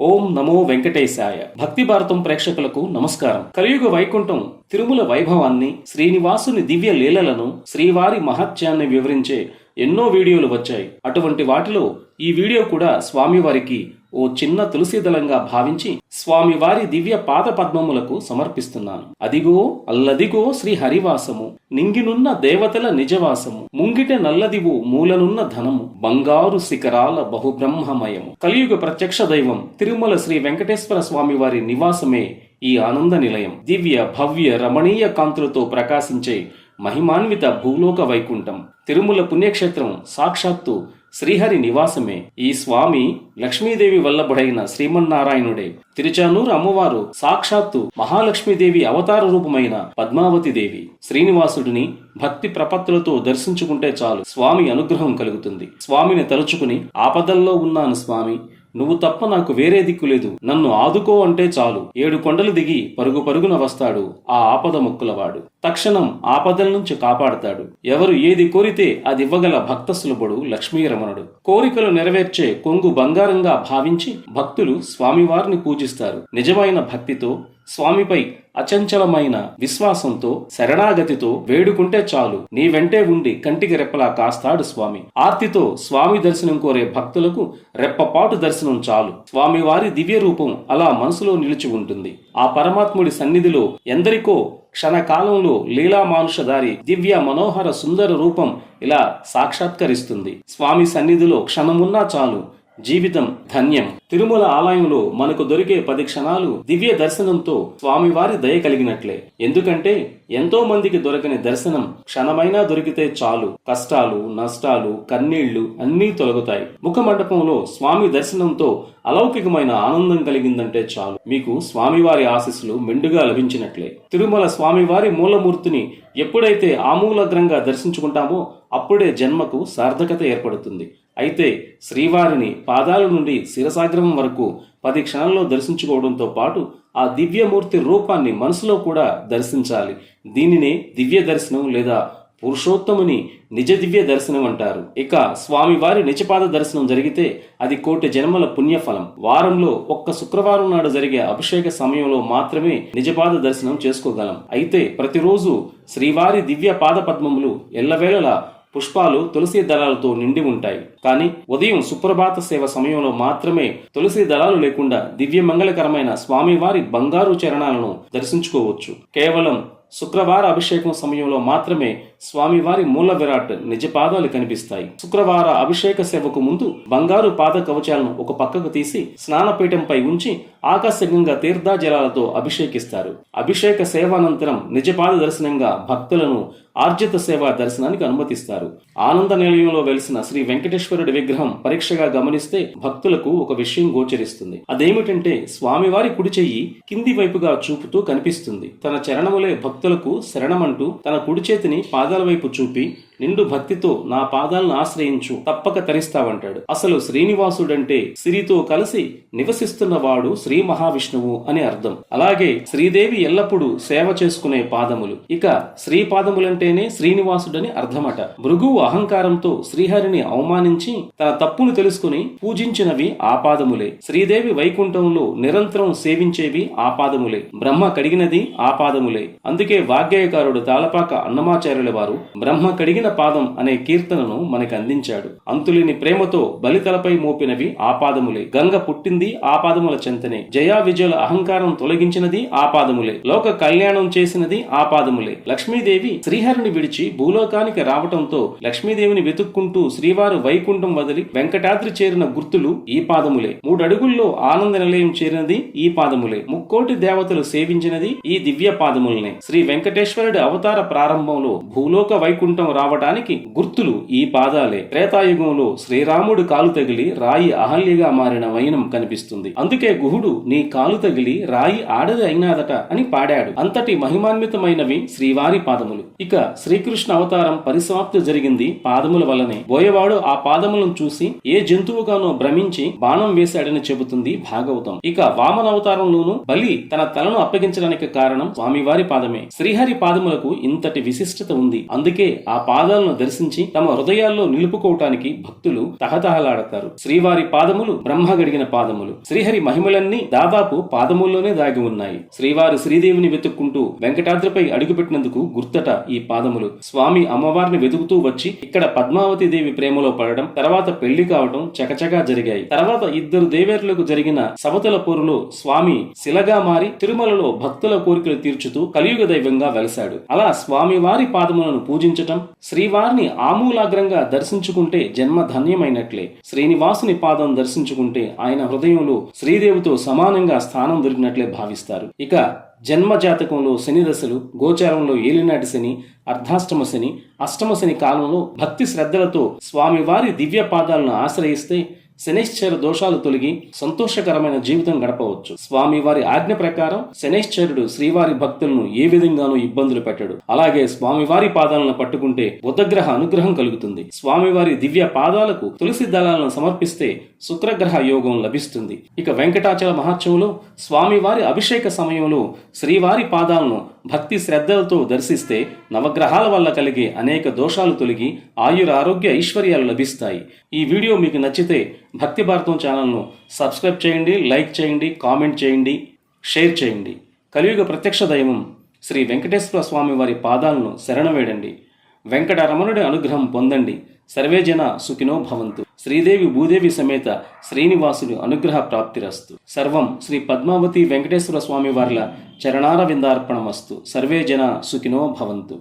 ఓం నమో వెంకటేశాయ. భక్తి భారతం ప్రేక్షకులకు నమస్కారం. కలియుగ వైకుంఠం తిరుమల వైభవాన్ని శ్రీనివాసుని దివ్య లీలలను శ్రీవారి మహత్యాన్ని వివరించే ఎన్నో వీడియోలు వచ్చాయి. అటువంటి వాటిలో ఈ వీడియో కూడా స్వామివారికి ఓ చిన్న తులసి దళంగా భావించి స్వామివారి దివ్య పాద పద్మములకు సమర్పిస్తున్నాను. అదిగో అల్లదిగో శ్రీ హరివాసము నింగినున్న దేవతల నిజవాసము ముంగిట నల్లదివు మూలనున్న ధనము బంగారు శిఖరాల బహుబ్రహ్మమయము. కలియుగ ప్రత్యక్ష దైవం తిరుమల శ్రీ వెంకటేశ్వర స్వామివారి నివాసమే ఈ ఆనంద నిలయం. దివ్య భవ్య రమణీయ కాంతులతో ప్రకాశించే మహిమాన్విత భూలోక వైకుంఠం. తిరుమల పుణ్యక్షేత్రం సాక్షాత్తు శ్రీహరి నివాసమే. ఈ స్వామి లక్ష్మీదేవి వల్లభుడైన శ్రీమన్నారాయణుడే. తిరుచానూరు అమ్మవారు సాక్షాత్తు మహాలక్ష్మీదేవి అవతార రూపమైన పద్మావతి దేవి. శ్రీనివాసుడిని భక్తి ప్రపత్తులతో దర్శించుకుంటే చాలు స్వామి అనుగ్రహం కలుగుతుంది. స్వామిని తలుచుకుని ఆపదల్లో ఉన్నాను స్వామి. నువ్వు తప్ప నాకు వేరే దిక్కు లేదు. నన్ను ఆదుకో అంటే చాలు. ఏడు కొండలు దిగి పరుగు పరుగున వస్తాడు ఆ ఆపద ముక్కులవాడు. తక్షణం ఆపదల నుంచి కాపాడతాడు. ఎవరు ఏది కోరితే అది ఇవ్వగల భక్త సులభుడు లక్ష్మీరమణుడు. కోరికలు నెరవేర్చే కొంగు బంగారంగా భావించి భక్తులు స్వామివారిని పూజిస్తారు. నిజమైన భక్తితో స్వామిపై అచంచలమైన విశ్వాసంతో శరణాగతితో వేడుకుంటే చాలు. నీ వెంటే ఉండి కంటికి రెప్పలా కాస్తాడు స్వామి. ఆర్తితో స్వామి దర్శనం కోరే భక్తులకు రెప్పపాటు దర్శనం చాలు. స్వామివారి దివ్య రూపం అలా మనసులో నిలిచి ఉంటుంది. ఆ పరమాత్ముడి సన్నిధిలో ఎందరికో క్షణకాలంలో లీలామానుషధారి దివ్య మనోహర సుందర రూపం ఇలా సాక్షాత్కరిస్తుంది. స్వామి సన్నిధిలో క్షణమున్నా చాలు. జీవితం ధన్యం. తిరుమల ఆలయంలో మనకు దొరికే పది క్షణాలు దివ్య దర్శనంతో స్వామివారి దయ కలిగినట్లే. ఎందుకంటే ఎంతో మందికి దొరకని దర్శనం క్షణమైనా దొరికితే చాలు. కష్టాలు నష్టాలు కన్నీళ్ళు అన్నీ తొలగుతాయి. ముఖ మండపంలో స్వామి దర్శనంతో అలౌకికమైన ఆనందం కలిగిందంటే చాలు. మీకు స్వామివారి ఆశీస్సులు మెండుగా లభించినట్లే. తిరుమల స్వామివారి మూలమూర్తిని ఎప్పుడైతే ఆమూలగ్రంగా దర్శించుకుంటామో అప్పుడే జన్మకు సార్థకత ఏర్పడుతుంది. అయితే శ్రీవారిని పాదాల నుండి శిరసాగ్రహం వరకు పది క్షణాల్లో దర్శించుకోవడంతో పాటు ఆ దివ్యమూర్తి రూపాన్ని మనసులో కూడా దర్శించాలి. దీనినే దివ్య దర్శనం లేదా పురుషోత్తముని నిజ దివ్య దర్శనం అంటారు. ఇక స్వామివారి నిజపాద దర్శనం జరిగితే అది కోటి జన్మల పుణ్యఫలం. వారంలో ఒక్క శుక్రవారం నాడు జరిగే అభిషేక సమయంలో మాత్రమే నిజపాద దర్శనం చేసుకోగలం. అయితే ప్రతిరోజు శ్రీవారి దివ్య పాద పద్మములు ఎల్లవేళలా పుష్పాలు తులసి దళాలతో నిండి ఉంటాయి. కానీ ఉదయం సుప్రభాత సేవ సమయంలో మాత్రమే తులసి దళాలు లేకుండా దివ్య మంగళకరమైన స్వామివారి బంగారు చరణాలను దర్శించుకోవచ్చు. కేవలం శుక్రవార అభిషేకం సమయంలో మాత్రమే స్వామివారి మూల విరాట్ నిజ పాదాలు కనిపిస్తాయి. శుక్రవార అభిషేక సేవకు ముందు బంగారు పాద కవచాలను ఒక పక్కకు తీసి స్నానపీఠంపై ఉంచి ఆకర్షకంగా తీర్థ జలాలతో అభిషేకిస్తారు. అభిషేక సేవానంతరం నిజపాద దర్శనంగా భక్తులను ఆర్జిత సేవా దర్శనానికి అనుమతిస్తారు. ఆనంద నిలయంలో వెలిసిన శ్రీ వెంకటేశ్వరుడి విగ్రహం పరీక్షగా గమనిస్తే భక్తులకు ఒక విషయం గోచరిస్తుంది. అదేమిటంటే స్వామివారి కుడి చెయ్యి కింది వైపుగా చూపుతూ కనిపిస్తుంది. తన చరణములే భక్తులకు శరణమంటూ తన కుడి చేతిని పాదాల వైపు చూపి నిండు భక్తితో నా పాదాలను ఆశ్రయించు తప్పక తరిస్తావంటాడు. అసలు శ్రీనివాసుడంటే సిరితో కలిసి నివసిస్తున్నవాడు శ్రీ మహావిష్ణువు అని అర్థం. అలాగే శ్రీదేవి ఎల్లప్పుడూ సేవ చేసుకునే పాదములు. ఇక శ్రీ పాదములంటేనే శ్రీనివాసుడని అర్థమట. భృగువు అహంకారంతో శ్రీహరిని అవమానించి తన తప్పును తెలుసుకుని పూజించినవి ఆ పాదములే. శ్రీదేవి వైకుంఠంలో నిరంతరం సేవించేవి ఆ పాదములే. బ్రహ్మ కడిగినది ఆ పాదములే. అందుకే వాగ్గేయకారుడు తాళపాక అన్నమాచార్యుల వారు బ్రహ్మ కడిగిన పాదం అనే కీర్తనను మనకు అందించాడు అంతులేని ప్రేమతో బలితలపై మోపినవి ఆ పాదములే. గంగ పుట్టింది ఆ పాదముల చెంతనే. జయా విజయుల అహంకారం తొలగించినది ఆ పాదములే. లోక కళ్యాణం చేసినది ఆ పాదములే. లక్ష్మీదేవి శ్రీహరిని విడిచి భూలోకానికి రావటంతో లక్ష్మీదేవిని వెతుక్కుంటూ శ్రీవారు వైకుంఠం వదిలి వెంకటాద్రి చేరిన గుర్తులు ఈ పాదములే. మూడడుగుల్లో ఆనంద నిలయం చేరినది ఈ పాదములే. ముక్కోటి దేవతలు సేవించినది ఈ దివ్య పాదములనే. శ్రీ వెంకటేశ్వరుడి అవతార ప్రారంభంలో భూలోక వైకుంఠం రావటానికి గుర్తులు ఈ పాదాలే. త్రేతాయుగంలో శ్రీరాముడు కాలు తగిలి రాయి అహల్యగా మారిన వైనం కనిపిస్తుంది. అందుకే గుహుడు నీ కాలు తగిలి రాయి ఆడది అయినాదట అని పాడాడు. అంతటి మహిమాన్వితమైనవి శ్రీవారి పాదములు. ఇక శ్రీకృష్ణ అవతారం పరిసమాప్తి జరిగింది పాదముల వల్లనే. బోయవాడు ఆ పాదములను చూసి ఏ జంతువుగానో భ్రమించి బాణం వేశాడని చెబుతుంది భాగవతం. ఇక వామన అవతారంలోనూ బలి తన తలను అప్పగించడానికి కారణం స్వామివారి పాదమే. శ్రీహరి పాదములకు ఇంతటి విశిష్టత ఉంది. ఉంది. అందుకే ఆ పాదాలను దర్శించి తమ హృదయాల్లో నిలుపుకోవటానికి భక్తులు తహతహలాడతారు. శ్రీవారి పాదములు బ్రహ్మ గడిగిన పాదములు. శ్రీహరి మహిమలన్నీ దాదాపు పాదముల్లోనే దాగి ఉన్నాయి. శ్రీవారు శ్రీదేవిని వెతుక్కుంటూ వెంకటాద్రిపై అడుగుపెట్టినందుకు గుర్తట ఈ పాదములు. స్వామి అమ్మవారిని వెతుకుతూ వచ్చి ఇక్కడ పద్మావతి దేవి ప్రేమలో పడడం తర్వాత పెళ్ళి కావడం చకచకా జరిగాయి. తర్వాత ఇద్దరు దేవేరులకు జరిగిన సవతల పోరులో స్వామి శిలగా మారి తిరుమలలో భక్తుల కోరికలు తీర్చుతూ కలియుగ దైవంగా వెలసాడు అలా స్వామి వారి పాదములను పూజించటం శ్రీవారిని ఆమూలాగ్రంగా దర్శించుకుంటే జన్మ ధన్యమైనట్లే. శ్రీనివాసుని పాదం దర్శించుకుంటే ఆయన హృదయంలో శ్రీదేవితో సమానంగా స్థానం దొరికినట్లే భావిస్తారు. ఇక జన్మ జాతకంలో శని దశలు గోచారంలో ఏలినాటి శని అర్ధాష్టమ శని అష్టమ శని కాలంలో భక్తి శ్రద్ధలతో స్వామివారి దివ్య పాదాలను ఆశ్రయిస్తే శనిశ్చర దోషాలు తొలగి సంతోషకరమైన జీవితం గడపవచ్చు. స్వామివారి ఆజ్ఞ ప్రకారం శనైశ్చరుడు శ్రీవారి భక్తులను ఏ విధంగానూ ఇబ్బందులు పెట్టడు. అలాగే స్వామివారి పాదాలను పట్టుకుంటే బుధగ్రహ అనుగ్రహం కలుగుతుంది. స్వామివారి దివ్య పాదాలకు తులసి దళాలను సమర్పిస్తే శుక్రగ్రహ యోగం లభిస్తుంది. ఇక వెంకటాచల మహాత్సవంలో స్వామివారి అభిషేక సమయంలో శ్రీవారి పాదాలను భక్తి శ్రద్ధలతో దర్శిస్తే నవగ్రహాల వల్ల కలిగే అనేక దోషాలు తొలగి ఆయుర ఆరోగ్య ఐశ్వర్యాలు లభిస్తాయి. ఈ వీడియో మీకు నచ్చితే భక్తి భారతం ఛానల్ను సబ్స్క్రైబ్ చేయండి లైక్ చేయండి కామెంట్ చేయండి షేర్ చేయండి. కలియుగ ప్రత్యక్ష దైవం శ్రీ వెంకటేశ్వర స్వామి వారి పాదాలను శరణవేడండి వెంకటరమణుడి అనుగ్రహం పొందండి. సర్వేజన సుఖినో భవంతు. శ్రీదేవి భూదేవి సమేత శ్రీనివాసుడు అనుగ్రహ ప్రాప్తిరస్తు. సర్వం శ్రీ పద్మావతి వెంకటేశ్వర స్వామి వార్ల చరణార విందార్పణమస్తు సర్వే జన సుఖినో భవంతు.